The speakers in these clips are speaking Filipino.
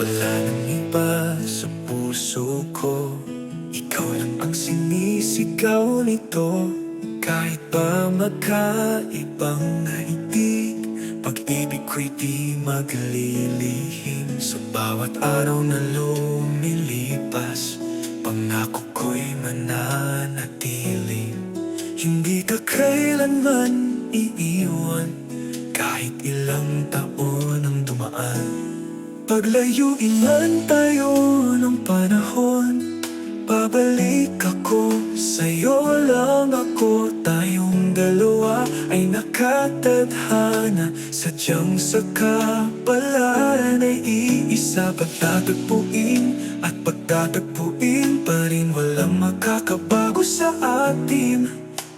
Wala nang iba sa puso ko. Ikaw lang ang sinisigaw nito. Kahit pa magkaibang naitig Pag-ibig ko'y di maglilihim. Sa bawat araw na lumilipas Pangako ko'y mananatili Hindi ka kailanman iiwan Kahit ilang taon Paglayuin man tayo ng panahon Babalik ako. Sa'yo lang ako Tayong dalawa ay nakatadhana. Sadyang sa kapalaran ay iisa Pagtatagpuin at pagtatagpuin pa rin. Walang makakabago sa atin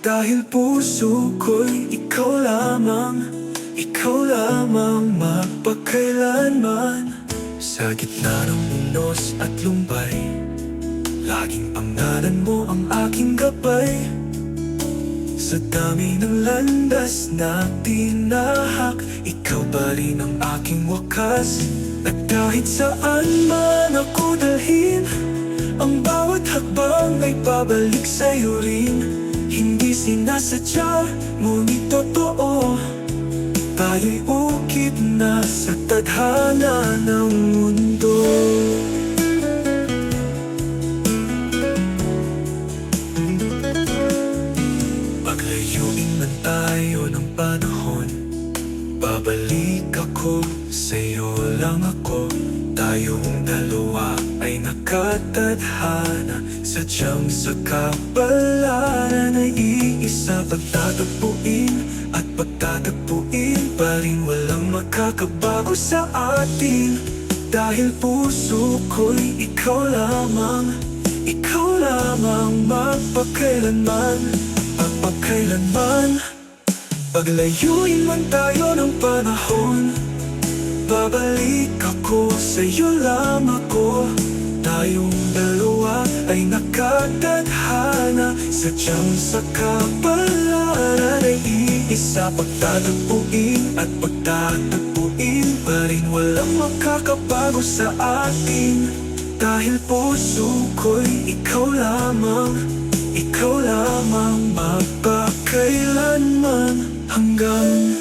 Dahil puso ko'y ikaw lamang Ikaw lamang magpakailanman Sa gitna ng unos at lumbay Laging pangalan mo ang aking gabay. Sa dami ng landas na tinahak Ikaw pa rin ang aking wakas? At kahit saan man ako dalhin Ang bawat hakbang ay pabalik sa'yo rin. Hindi sinasadya, ngunit totoo Tayo'y ukit na sa tadhana ng Babalik ako, sa'yo lang ako. Tayong dalawa ay nakatadhana. Sadyang sa kapalaran ay iisa. Pagtatagpuin at pagtatagpuin pa rin. Walang makakabago sa atin. Dahil puso ko'y ikaw lamang. Ikaw lamang magpakailanman Magpakailanman Paglayuin man tayo ng panahon Babalik ako sa'yo lang ako. Tayong dalawa ay nakatadhana Sadyang sa kapalaran ay iisa. Pagtatagpuin at pagtatagpuin pa rin. Walang makakabago sa atin. Dahil puso ko'y ikaw lamang Ikaw lamang magpakailanman Hanggang